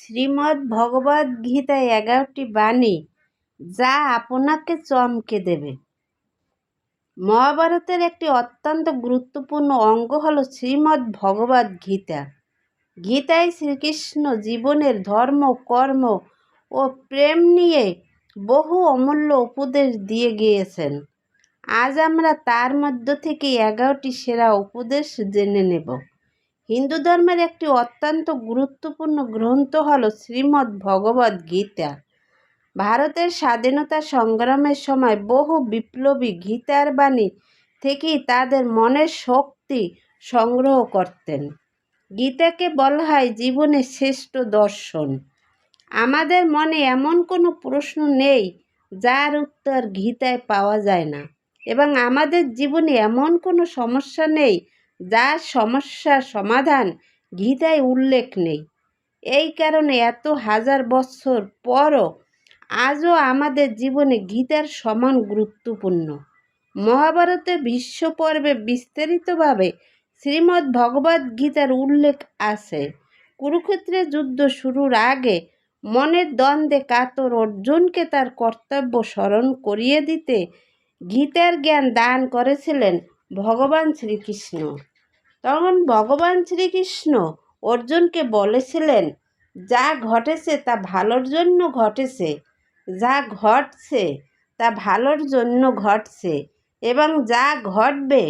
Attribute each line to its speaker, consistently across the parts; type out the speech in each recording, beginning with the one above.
Speaker 1: শ্রীমদ্ ভগবদ্ এগারোটি বাণী যা আপনাকে চমকে দেবে। মহাভারতের একটি অত্যন্ত গুরুত্বপূর্ণ অঙ্গ হল শ্রীমদ্ ভগবদ্ গীতা গীতায় শ্রীকৃষ্ণ জীবনের ধর্ম, কর্ম ও প্রেম নিয়ে বহু অমূল্য উপদেশ দিয়ে গিয়েছেন। আজ আমরা তার মধ্য থেকে এগারোটি সেরা উপদেশ জেনে নেব। হিন্দু ধর্মের একটি অত্যন্ত গুরুত্বপূর্ণ গ্রন্থ হল শ্রীমদ্ ভগবদ্ গীতা। ভারতের স্বাধীনতা সংগ্রামের সময় বহু বিপ্লবী গীতার বাণী থেকেই তাদের মনের শক্তি সংগ্রহ করতেন। গীতাকে বলা হয় জীবনের শ্রেষ্ঠ দর্শন। আমাদের মনে এমন কোনো প্রশ্ন নেই যার উত্তর গীতায় পাওয়া যায় না। এবং আমাদের জীবনে এমন কোনো সমস্যা নেই যার সমস্যার সমাধান গীতায় উল্লেখ নেই। এই কারণে এত হাজার বছর পরও আজও আমাদের জীবনে গীতার সমান গুরুত্বপূর্ণ। মহাভারতে বিশ্বপর্বে বিস্তারিতভাবে শ্রীমদ্ ভগবদ্ গীতার উল্লেখ আছে। কুরুক্ষেত্রে যুদ্ধ শুরুর আগে মনের দ্বন্দ্বে কাতর অর্জুনকে তার কর্তব্য স্মরণ করিয়ে দিতে গীতার জ্ঞান দান করেছিলেন ভগবান শ্রীকৃষ্ণ। তখন ভগবান শ্রীকৃষ্ণ অর্জুনকে বলেছিলেন, যা ঘটেছে তা ভালোর জন্য ঘটেছে, যা ঘটছে তা ভালোর জন্য ঘটছে, এবং যা ঘটবে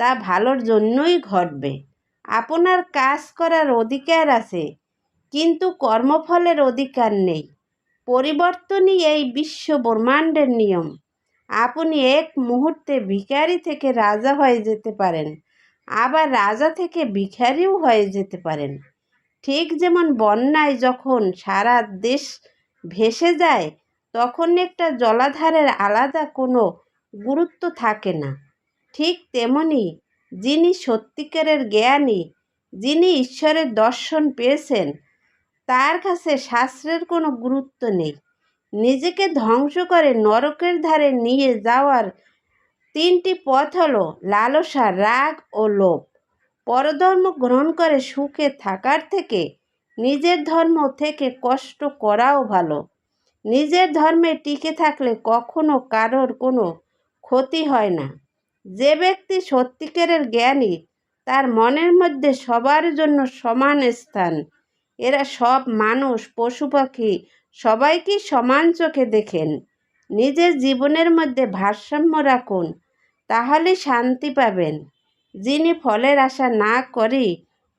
Speaker 1: তা ভালোর জন্যই ঘটবে। আপনার কাজ করার অধিকার আছে, কিন্তু কর্মফলের অধিকার নেই। পরিবর্তনই এই বিশ্ব ব্রহ্মাণ্ডের নিয়ম। আপনি এক মুহূর্তে ভিখারি থেকে রাজা হয়ে যেতে পারেন। আবার রাজা থেকে ভিখারিও হয়ে যেতে পারেন। ঠিক যেমন বন্যায় যখন সারা দেশ ভেসে যায়, তখন একটা জলাধারের আলাদা কোনো গুরুত্ব থাকে না। ঠিক তেমনি যিনি সত্যিকারের জ্ঞানী, যিনি ঈশ্বরের দর্শন পেয়েছেন, তার কাছে শাস্ত্রের কোনো গুরুত্ব নেই। নিজেকে ধ্বংস করে নরকের ধারে নিয়ে যাওয়ার তিনটি পথ হলো লালসা, রাগ ও লোভ। পরধর্ম গ্রহণ করে সুখে থাকার থেকে নিজের ধর্ম থেকে কষ্ট করাও ভালো। নিজের ধর্মে টিকে থাকলে কখনো কারোর কোনো ক্ষতি হয় না। যে ব্যক্তি সত্যিকারের জ্ঞানী, তার মনের মধ্যে সবার জন্য সমান স্থান। এরা সব মানুষ, পশু পাখি, সবাইকেই সমান চোখে দেখেন। নিজের জীবনের মধ্যে ভারসাম্য রাখুন, তাহলে শান্তি পাবেন। যিনি ফলের আশা না করে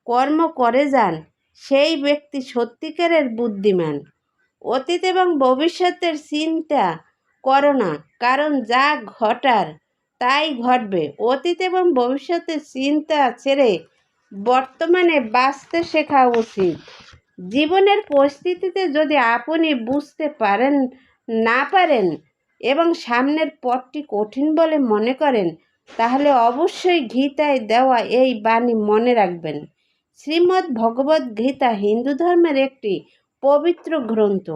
Speaker 1: কর্ম করে যান, সেই ব্যক্তি সত্যিকারের বুদ্ধিমান। অতীত এবং ভবিষ্যতের চিন্তা করো না, কারণ যা ঘটার তাই ঘটবে। অতীত এবং ভবিষ্যতের চিন্তা ছেড়ে বর্তমানে বাঁচতে শেখা উচিত। জীবনের পরিস্থিতিতে যদি আপনি বুঝতে পারেন না পারেন এবং সামনের পথটি কঠিন বলে মনে করেন, তাহলে অবশ্যই গীতায় দেওয়া এই বাণী মনে রাখবেন। শ্রীমদ্ ভগবদ্ গীতা হিন্দু ধর্মের একটি পবিত্র গ্রন্থ।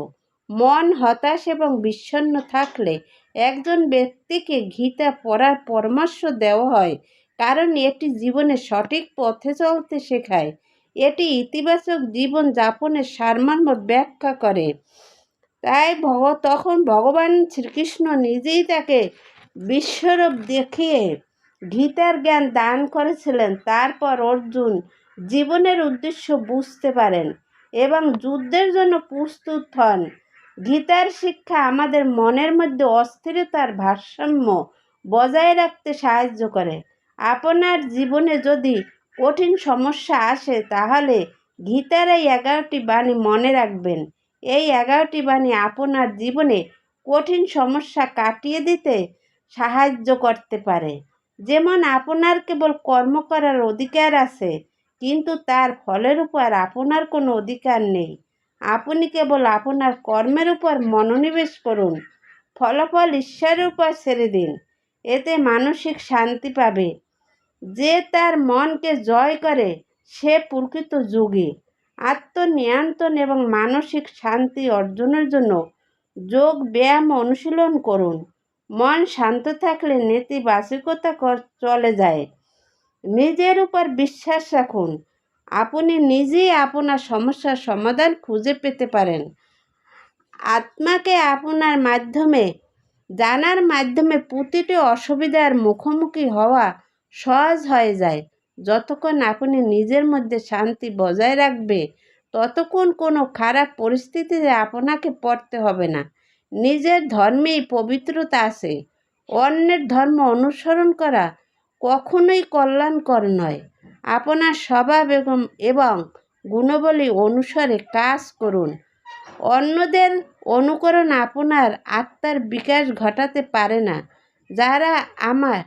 Speaker 1: মন হতাশ এবং বিষণ্ণ থাকলে একজন ব্যক্তিকে গীতা পড়ার পরামর্শ দেওয়া হয়, কারণ এটি জীবনে সঠিক পথে চলতে শেখায়। এটি ইতিবাচক জীবন যাপনের সারমর্ম ব্যাখ্যা করে। তাই ভগ, তখন ভগবান শ্রীকৃষ্ণ নিজেই তাকে বিশ্বরূপ দেখিয়ে গীতার জ্ঞান দান করেছিলেন। তারপর অর্জুন জীবনের উদ্দেশ্য বুঝতে পারেন এবং যুদ্ধের জন্য প্রস্তুত হন। গীতার শিক্ষা আমাদের মনের মধ্যে অস্থিরতার ভারসাম্য বজায় রাখতে সাহায্য করে। আপনার জীবনে যদি কঠিন সমস্যা আসে, তাহলে গীতার এই এগারোটি বাণী মনে রাখবেন। এই এগারোটি বাণী আপনার জীবনে কঠিন সমস্যা কাটিয়ে দিতে সাহায্য করতে পারে। যেমন আপনার কেবল কর্ম করার অধিকার আছে, কিন্তু তার ফলের উপর আপনার কোনো অধিকার নেই। আপনি কেবল আপনার কর্মের উপর মনোনিবেশ করুন, ফলাফল ঈশ্বরের উপর ছেড়ে দিন, এতে মানসিক শান্তি পাবে। যে তার মনকে জয় করে, সে প্রকৃত যোগী। আত্মনিয়ন্ত্রণ এবং মানসিক শান্তি অর্জনের জন্য যোগ ব্যায়াম অনুশীলন করুন। মন শান্ত থাকলে নেতিবাচকতা চলে যায়। নিজের উপর বিশ্বাস রাখুন। আপনি নিজেই আপনার সমস্যার সমাধান খুঁজে পেতে পারেন। আত্মাকে আপনার মাধ্যমে, জানার মাধ্যমে প্রতিটি অসুবিধার মুখোমুখি হওয়া সহজ হয়ে যায়। যতক্ষণ আপনি নিজের মধ্যে শান্তি বজায় রাখবে, ততক্ষণ কোনো খারাপ পরিস্থিতিতে আপনাকে পড়তে হবে না। নিজের ধর্মেই পবিত্রতা আছে। অন্যের ধর্ম অনুসরণ করা কখনোই কল্যাণকর নয়। আপনার স্বভাব এবং এবং গুণবলী অনুসারে কাজ করুন। অন্যদের অনুকরণ আপনার আত্মার বিকাশ ঘটাতে পারে না। যারা আমার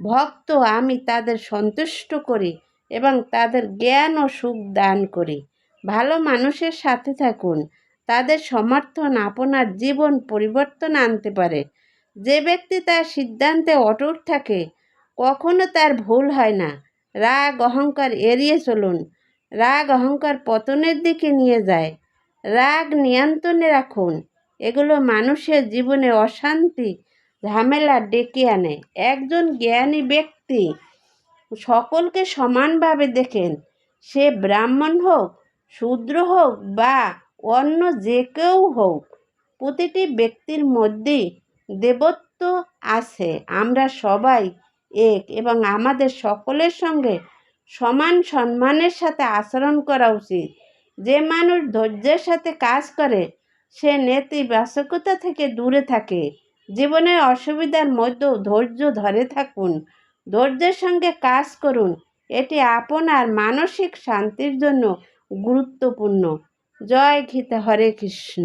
Speaker 1: ভক্ত আমি তাদের সন্তুষ্ট করি এবং তাদের জ্ঞান ও সুখ দান করি। ভালো মানুষের সাথে থাকুন। তাদের সমর্থন আপনার জীবন পরিবর্তন আনতে পারে। যে ব্যক্তি তার সিদ্ধান্তে অটুট থাকে, কখনো তার ভুল হয় না। রাগ, অহংকার এড়িয়ে চলুন। রাগ, অহংকার পতনের দিকে নিয়ে যায়। রাগ নিয়ন্ত্রণে রাখুন। এগুলো মানুষের জীবনে অশান্তি ঝামেলা ডেকে আনে। একজন জ্ঞানী ব্যক্তি সকলকে সমানভাবে দেখেন। সে ব্রাহ্মণ হোক, শূদ্র হোক বা অন্য যে কেউ হোক, প্রতিটি ব্যক্তির মধ্যেই দেবত্ব আছে। আমরা সবাই এক এবং আমাদের সকলের সঙ্গে সমান সম্মানের সাথে আচরণ করা উচিত। যে মানুষ ধৈর্যের সাথে কাজ করে, সে নেতিবাচকতা থেকে দূরে থাকে। জীবনের অসুবিধার মধ্যেও ধৈর্য ধরে থাকুন। ধৈর্যের সঙ্গে কাজ করুন। এটি আপনার মানসিক শান্তির জন্য গুরুত্বপূর্ণ। জয় ঘিতে হরে কৃষ্ণ।